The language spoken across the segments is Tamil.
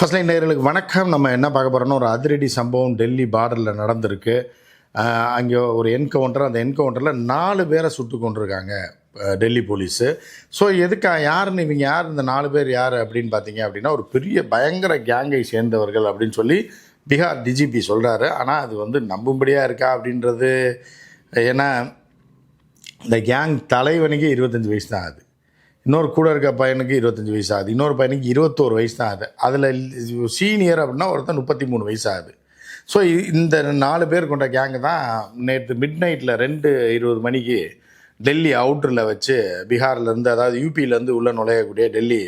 ஃபர்ஸ்ட் லைன் நேர்களுக்கு வணக்கம். நம்ம என்ன பார்க்க போகிறோம்னா ஒரு அதிரடி சம்பவம் டெல்லி பார்டரில் நடந்திருக்கு. அங்கே ஒரு என்கவுண்டர் அந்த என்கவுண்டரில் நாலு பேரை சுட்டு கொண்டிருக்காங்க டெல்லி போலீஸு. ஸோ எதுக்கா யாருன்னு இவங்க யார் இந்த நாலு பேர் யார் அப்படின்னு பார்த்தீங்க அப்படின்னா ஒரு பெரிய பயங்கர கேங்கை சேர்ந்தவர்கள் அப்படின்னு சொல்லி பீகார் டிஜிபி சொல்கிறாரு ஆனால் அது வந்து நம்பும்படியாக இருக்கா அப்படின்றது ஏன்னா இந்த கேங் தலைவனுக்கு இருபத்தஞ்சி வயசு தான் ஆகுது. இன்னொரு கூட இருக்க பையனுக்கு இருபத்தஞ்சி வயசு ஆகுது இன்னொரு பையனுக்கு இருபத்தோரு வயசு தான் ஆகுது அதில் சீனியர் அப்படின்னா ஒருத்தன் முப்பத்தி மூணு வயசு ஆகுது ஸோ இந்த நாலு பேர் கொண்ட கேங்கு தான் நேற்று மிட் நைட்டில் ரெண்டு இருபது மணிக்கு டெல்லி அவுட்டரில் வச்சு பீகார்லேருந்து அதாவது யூபியிலேருந்து உள்ளே நுழையக்கூடிய டெல்லி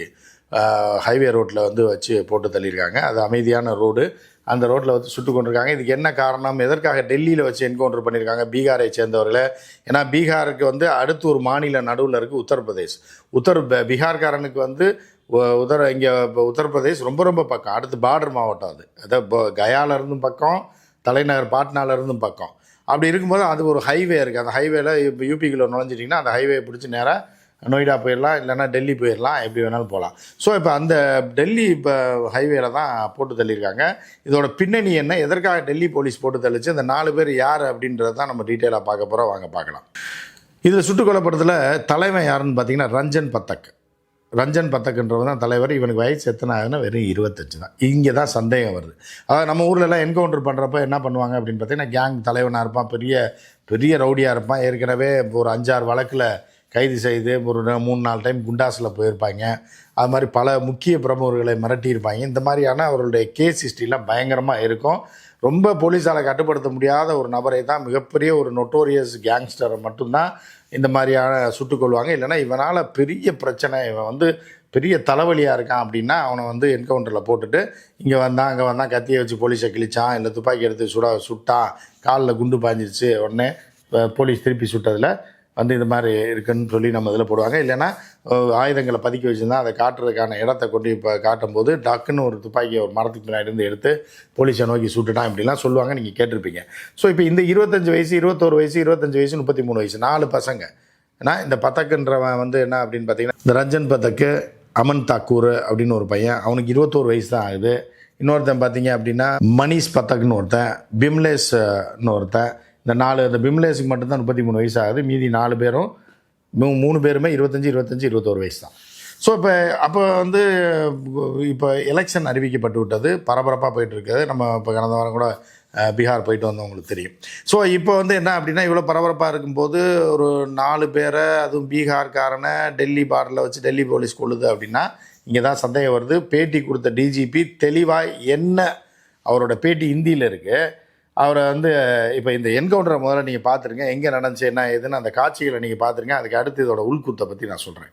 ஹைவே ரோட்டில் வந்து வச்சு போட்டு தள்ளியிருக்காங்க. அது அமைதியான ரோடு அந்த ரோட்டில் வந்து சுட்டு கொண்டிருக்காங்க. இதுக்கு என்ன காரணம்? எதற்காக டெல்லியில் வச்சு என்கவுண்டர் பண்ணியிருக்காங்க பீகாரை சேர்ந்தவர்களை? ஏன்னா பீகாருக்கு வந்து அடுத்து ஒரு மாநில நடுவில் இருக்குது உத்தரப்பிரதேஷ். உத்தர் பீகார்காரனுக்கு வந்து உ- உத்தர இங்கே உத்தரப்பிரதேஷ் ரொம்ப ரொம்ப பக்கம். அடுத்து பார்டர் மாவட்டம் அது. அதாவது இப்போ கயால இருந்தும் பக்கம் தலைநகர் பாட்னால இருந்தும் பக்கம். அப்படி இருக்கும்போது அது ஒரு ஹைவே இருக்குது அந்த ஹைவேல இப்போ யூபிக்குள்ளே நுழைஞ்சிட்டிங்கன்னா அந்த ஹைவே பிடிச்சி நேராக நொய்டா போயிடலாம் இல்லைன்னா டெல்லி போயிடலாம் எப்படி வேணாலும் போகலாம். ஸோ இப்போ அந்த டெல்லி இப்போ ஹைவேல தான் போட்டு தள்ளியிருக்காங்க. இதோட பின்னணி என்ன? எதற்காக டெல்லி போலீஸ் போட்டு தள்ளிச்சு? இந்த நாலு பேர் யார் அப்படின்றத தான் நம்ம டீட்டெயிலாக பார்க்க போகிறோம் வாங்க பார்க்கலாம். இதில் சுட்டுக்கொல்லப்படத்தில் தலைவன் யாருன்னு பார்த்தீங்கன்னா ரஞ்சன் பத்தக். ரஞ்சன் பத்தக்குன்றவர் தான் தலைவர். இவனுக்கு வயசு எத்தனை ஆகுதுன்னா வெறும் இருபத்தஞ்சு தான். இங்கே தான் சந்தேகம் வருது. அதாவது நம்ம ஊர்ல எல்லாம் என்கவுண்டர் பண்ணுறப்ப என்ன பண்ணுவாங்க அப்படின்னு பார்த்தீங்கன்னா கேங் தலைவனாக இருப்பான் பெரிய பெரிய ரவுடியாக இருப்பான். ஏற்கனவே ஒரு அஞ்சாறு வழக்கில் கைது செய்து ஒரு மூணு நாலு டைம் குண்டாஸில் போயிருப்பாங்க. அது மாதிரி பல முக்கிய பிரமுகர்களை மிரட்டியிருப்பாங்க. இந்த மாதிரியான அவர்களுடைய கேஸ் ஹிஸ்ட்ரிலாம் பயங்கரமாக இருக்கும். ரொம்ப போலீஸால் கட்டுப்படுத்த முடியாத ஒரு நபரை தான் மிகப்பெரிய ஒரு நொட்டோரியஸ் கேங்ஸ்டரை மட்டும்தான் இந்த மாதிரியான சுட்டுக்கொள்வாங்க இல்லைன்னா இவனால் பெரிய பிரச்சனை இவன் வந்து பெரிய தலைவலியாக இருக்கான் அப்படின்னா அவனை வந்து என்கவுண்டரில் போட்டுட்டு இங்கே வந்தான் அங்கே வந்தான் கத்தியை வச்சு போலீஸை கிழிச்சான் இல்லை துப்பாக்கி எடுத்து சுட சுட்டான் காலில் குண்டு பாஞ்சிருச்சு உடனே போலீஸ் திருப்பி சுட்டதில் வந்து இந்த மாதிரி இருக்குன்னு சொல்லி நம்ம இதில் போடுவாங்க. இல்லைன்னா ஆயுதங்களை பதுக்கி வச்சுருந்தா அதை காட்டுறதுக்கான இடத்த கொண்டு இப்போ காட்டும்போது டக்குன்னு ஒரு துப்பாக்கியை ஒரு மரத்துக்கு பின்னாடி இருந்து எடுத்து போலீஸை நோக்கி சுட்டுட்டான் இப்படிலாம் சொல்லுவாங்க. நீங்கள் கேட்டிருப்பீங்க. ஸோ இப்போ இந்த இருபத்தஞ்சி வயசு இருபத்தோரு வயசு இருபத்தஞ்சி வயசு முப்பத்தி மூணு வயசு நாலு பசங்க. ஏன்னா இந்த பத்தக்குன்றவன் வந்து என்ன அப்படின்னு பார்த்தீங்கன்னா இந்த ரஞ்சன் பத்தக்கு அமன் தாக்கூர் அப்படின்னு ஒரு பையன் அவனுக்கு இருபத்தோரு வயசு தான் ஆகுது. இன்னொருத்தன் பார்த்தீங்க அப்படின்னா மணிஷ் பத்தக்னு ஒருத்தன் பிம்லேஷ்னு ஒருத்தன் இந்த நாலு இந்த பிம்லேஸுக்கு மட்டும்தான் முப்பத்தி மூணு வயசு ஆகுது மீதி நாலு பேரும் மூ- மூணு பேருமே இருபத்தஞ்சி இருபத்தஞ்சி இருபத்தோரு வயசு தான் ஸோ இப்போ அப்போ வந்து இப்போ எலெக்ஷன் அறிவிக்கப்பட்டு விட்டது. பரபரப்பாக போயிட்டுருக்குது நம்ம இப்போ கடந்த வாரம் கூட பீகார் போயிட்டு வந்தவங்களுக்கு தெரியும். ஸோ இப்போ வந்து என்ன அப்படின்னா இவ்வளோ பரபரப்பாக இருக்கும்போது ஒரு நாலு பேரை அதுவும் பீகார்காரனை டெல்லி பாரில் வச்சு டெல்லி போலீஸ் கொள்ளுது அப்படின்னா இங்கே தான் சந்தேகம் வருது. பேட்டி கொடுத்த டிஜிபி தெளிவாக என்ன அவரோட பேட்டி ஹிந்தியில் இருக்குது அவரை வந்து இப்போ இந்த என்கவுண்டரை முதல்ல நீங்கள் பார்த்துருங்க எங்கே நடந்துச்சு என்ன ஏதுன்னு அந்த காட்சிகளை நீங்கள் பார்த்துருங்க அதுக்கு அடுத்து இதோட உள்குத்தை பற்றி நான் சொல்கிறேன்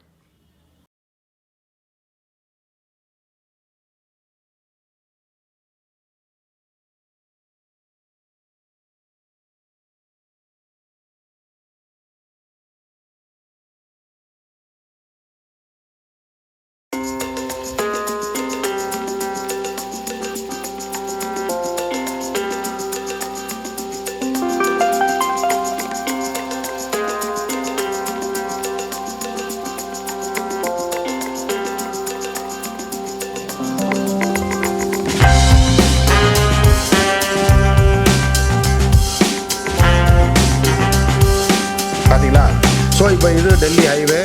டெல்லி ஹைவே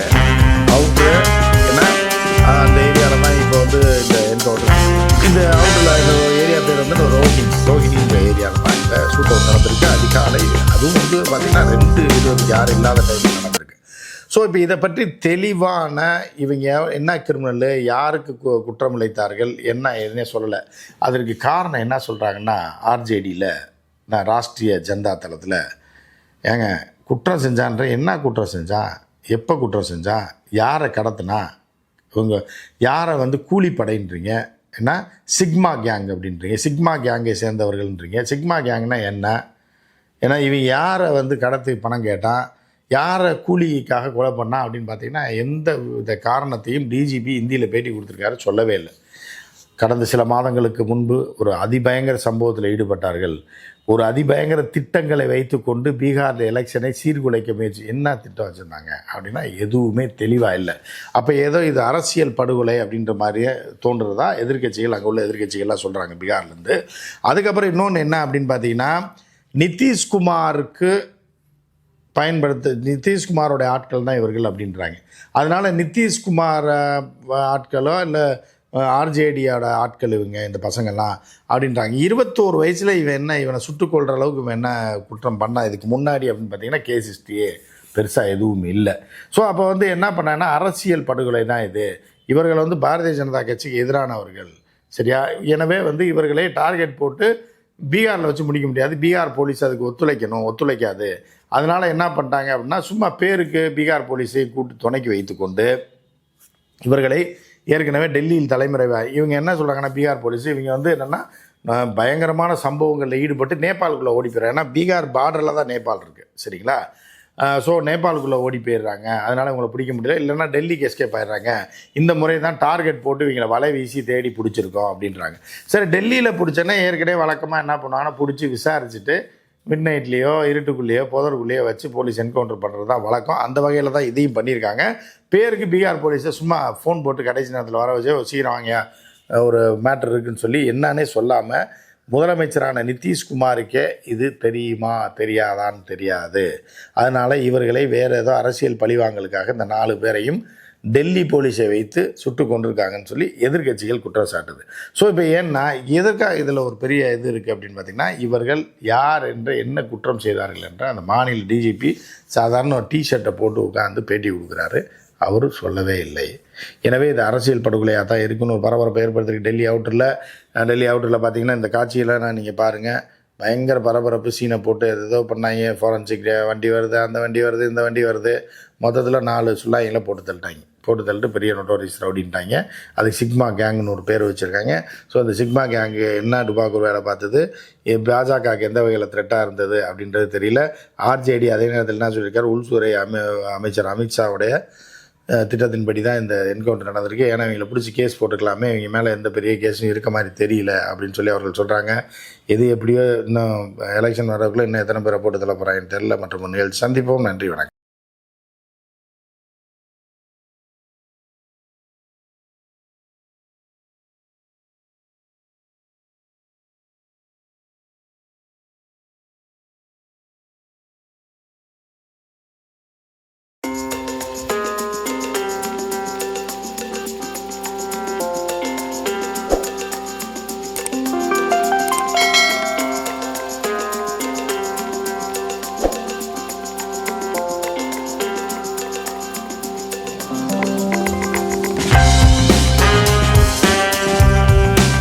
அவுட்ரு ஏன்னா அந்த ஏரியாவில் தான் இப்போ வந்து இந்த என்கவுண்டர் இந்த அவுட்டரில் இந்த ஏரியா பேர் வந்து ரோஹிணி ரோஹிணின்ற ஏரியாவில் தான் இந்த ஷூட் அவுட் நடந்திருக்கு அதிகாலை. அதுவும் வந்து பார்த்திங்கன்னா ரெண்டு வந்து யாரும் இல்லாத டைமில் நடந்திருக்கு. ஸோ இப்போ இதை பற்றி தெளிவான இவங்க என்ன கிரிமினல் யாருக்கு கு- குற்றம் இழைத்தார்கள் என்ன எதுனே சொல்லலை. அதற்கு காரணம் என்ன சொல்கிறாங்கன்னா ஆர்ஜேடியில் நான் ராஷ்ட்ரிய ஜனதா தளத்தில் ஏங்க குற்றம் செஞ்சான்ற என்ன குற்றம் செஞ்சான்? எப்போ குற்றம் செஞ்சால் யாரை கடத்தினா இவங்க யாரை வந்து கூலிப்படைன்றீங்க? என்ன? சிக்மா கேங் அப்படின்றீங்க. சிக்மா கேங்கை சேர்ந்தவர்கள்ன்றீங்க. சிக்மா கேங்னா என்ன? ஏன்னா இவன் யாரை வந்து கடத்தி பணம் கேட்டான்? யாரை கூலிக்காக கொலை பண்ணா அப்படின்னு பார்த்தீங்கன்னா எந்த வித காரணத்தையும் டிஜிபி இந்தியில் பேட்டி கொடுத்துருக்காரு சொல்லவே இல்லை. கடந்த சில மாதங்களுக்கு முன்பு ஒரு அதிபயங்கர சம்பவத்தில் ஈடுபட்டார்கள். ஒரு அதிபயங்கர திட்டங்களை வைத்துக்கொண்டு பீகாரில் எலெக்ஷனை சீர்குலைக்க முயற்சி என்ன திட்டம் வச்சுருந்தாங்க அப்படின்னா எதுவுமே தெளிவாக இல்லை. அப்போ ஏதோ இது அரசியல் படுகொலை அப்படின்ற மாதிரியே தோன்றுறதா எதிர்க்கட்சிகள் அங்கே உள்ள எதிர்க்கட்சிகள்லாம் சொல்கிறாங்க பீகார்லேருந்து. அதுக்கப்புறம் இன்னொன்று என்ன அப்படின்னு பார்த்தீங்கன்னா நிதிஷ்குமாருக்கு பயன்படுத்த நிதிஷ்குமாரோடைய ஆட்கள் தான் இவர்கள் அப்படின்றாங்க. அதனால் நிதிஷ்குமார் ஆட்களோ இல்லை ஆர்ஜேடியோட ஆட்கள் இவங்க இந்த பசங்கள்லாம் அப்படின்றாங்க. இருபத்தோரு வயசில் இவன் என்ன இவனை சுட்டுக்கொள்கிற அளவுக்கு இவன் என்ன குற்றம் பண்ணால் இதுக்கு முன்னாடி அப்படின்னு பார்த்தீங்கன்னா கேஸ் ஹிஸ்ட்ரியே பெருசாக எதுவும் இல்லை. ஸோ அப்போ வந்து என்ன பண்ணான்னா அரசியல் படுகொலை தான் இது. இவர்கள் வந்து பாரதிய ஜனதா கட்சிக்கு எதிரானவர்கள். சரியா? எனவே வந்து இவர்களே டார்கெட் போட்டு பீகாரில் வச்சு முடிக்க முடியாது. பீகார் போலீஸ் அதுக்கு ஒத்துழைக்கணும் ஒத்துழைக்காது. அதனால் என்ன பண்ணிட்டாங்க அப்படின்னா சும்மா பேருக்கு பீகார் போலீஸை கூட்டு துணைக்கு வைத்துக்கொண்டு இவர்களை ஏற்கனவே டெல்லியில் தலைமறைவா இவங்க என்ன சொல்கிறாங்கன்னா பீகார் போலீஸ் இவங்க வந்து என்னென்னா பயங்கரமான சம்பவங்களில் ஈடுபட்டு நேபாளுக்குள்ளே ஓடி போயிடுறாங்க. ஏன்னா பீகார் பார்டரில் தான் நேபாள் இருக்குது சரிங்களா? ஸோ நேபாளுக்குள்ளே ஓடி போயிடுறாங்க. அதனால் இவங்களை பிடிக்க முடியல. இல்லைன்னா டெல்லிக்கு எஸ்கேப் ஆயிடுறாங்க. இந்த முறை தான் டார்கெட் போட்டு இவங்களை வலை வீசி தேடி பிடிச்சிருக்கோம் அப்படின்றாங்க. சரி டெல்லியில் பிடிச்சோன்னா ஏற்கனவே வழக்கமாக என்ன பண்ணுவாங்கன்னா பிடிச்சி விசாரிச்சுட்டு மிட் நைட்லேயோ இருட்டுக்குள்ளேயோ புதருக்குள்ளேயோ வச்சு போலீஸ் என்கவுண்டர் பண்ணுறது தான் வழக்கம். அந்த வகையில் தான் இதையும் பண்ணியிருக்காங்க. பேருக்கு பீகார் போலீஸை சும்மா ஃபோன் போட்டு கடைசி நேரத்தில் வர வச்சு சீக்கிரம் வாங்க ஒரு மேட்டர் இருக்குன்னு சொல்லி என்னன்னே சொல்லாமல் முதலமைச்சரான நிதிஷ்குமாருக்கே இது தெரியுமா தெரியாதான்னு தெரியாது. அதனால் இவர்களை வேறு ஏதோ அரசியல் பழிவாங்கலுக்காக இந்த நாலு பேரையும் டெல்லி போலீஸை வைத்து சுட்டு கொண்டிருக்காங்கன்னு சொல்லி எதிர்க்கட்சிகள் குற்றம் சாட்டுது ஸோ இப்போ ஏன்னா எதற்காக இதில் ஒரு பெரிய இது இருக்குது அப்படின்னு பார்த்தீங்கன்னா இவர்கள் யார் என்று என்ன குற்றம் செய்தார்கள் என்ற அந்த மாநில டிஜிபி சாதாரண ஒரு டிஷர்ட்டை போட்டு உட்காந்து பேட்டி கொடுக்குறாரு. அவர் சொல்லவே இல்லை. எனவே இது அரசியல் படுகொலையாக தான் இருக்குன்னு ஒரு பரபரப்பை ஏற்படுத்திருக்கு. டெல்லி அவுட்டரில் டெல்லி அவுட்டரில் பார்த்தீங்கன்னா இந்த காட்சியெல்லாம் நீங்கள் பாருங்கள் பயங்கர பரபரப்பு சீனை போட்டு ஏதோ பண்ணாங்க. ஃபாரன்சிக் வண்டி வருது அந்த வண்டி வருது இந்த வண்டி வருது. மொத்தத்தில் நாலு சுல்லாயில போட்டு தள்ளிட்டாங்க. போட்டு தள்ளிட்டு பெரிய நோட்டோரிஸ் ரவுடின்ட்டாங்க. அதுக்கு சிக்மா கேங்குன்னு ஒரு பேர் வச்சுருக்காங்க. ஸோ அந்த சிக்மா கேங்கு என்ன டுபாக்கூர் வேலை பார்த்தது? பாஜகவுக்கு எந்த வகையில் த்ரெட்டாக இருந்தது அப்படின்றது தெரியல. ஆர்ஜேடி அதே நேரத்தில் என்ன சொல்லியிருக்காரு? உள்துறை அமை அமைச்சர் அமித்ஷாவுடைய திட்டத்தின்படி தான் இந்த என்கவுண்டர் நடந்திருக்கு. ஏன்னா இவங்களை பிடிச்சி கேஸ் போட்டுக்கலாமே. இவங்க மேலே எந்த பெரிய கேஸும் இருக்க மாதிரி தெரியல அப்படின்னு சொல்லி அவர்கள் சொல்கிறாங்க எது எப்படியோ இன்னும் எலெக்ஷன் வரக்குள்ள இன்னும் எத்தனை பேரை போட்டு தள்ள போகிறாங்கன்னு தெரியல. மற்றும் நிகழ்ச்சி சந்திப்போம். நன்றி வணக்கம்.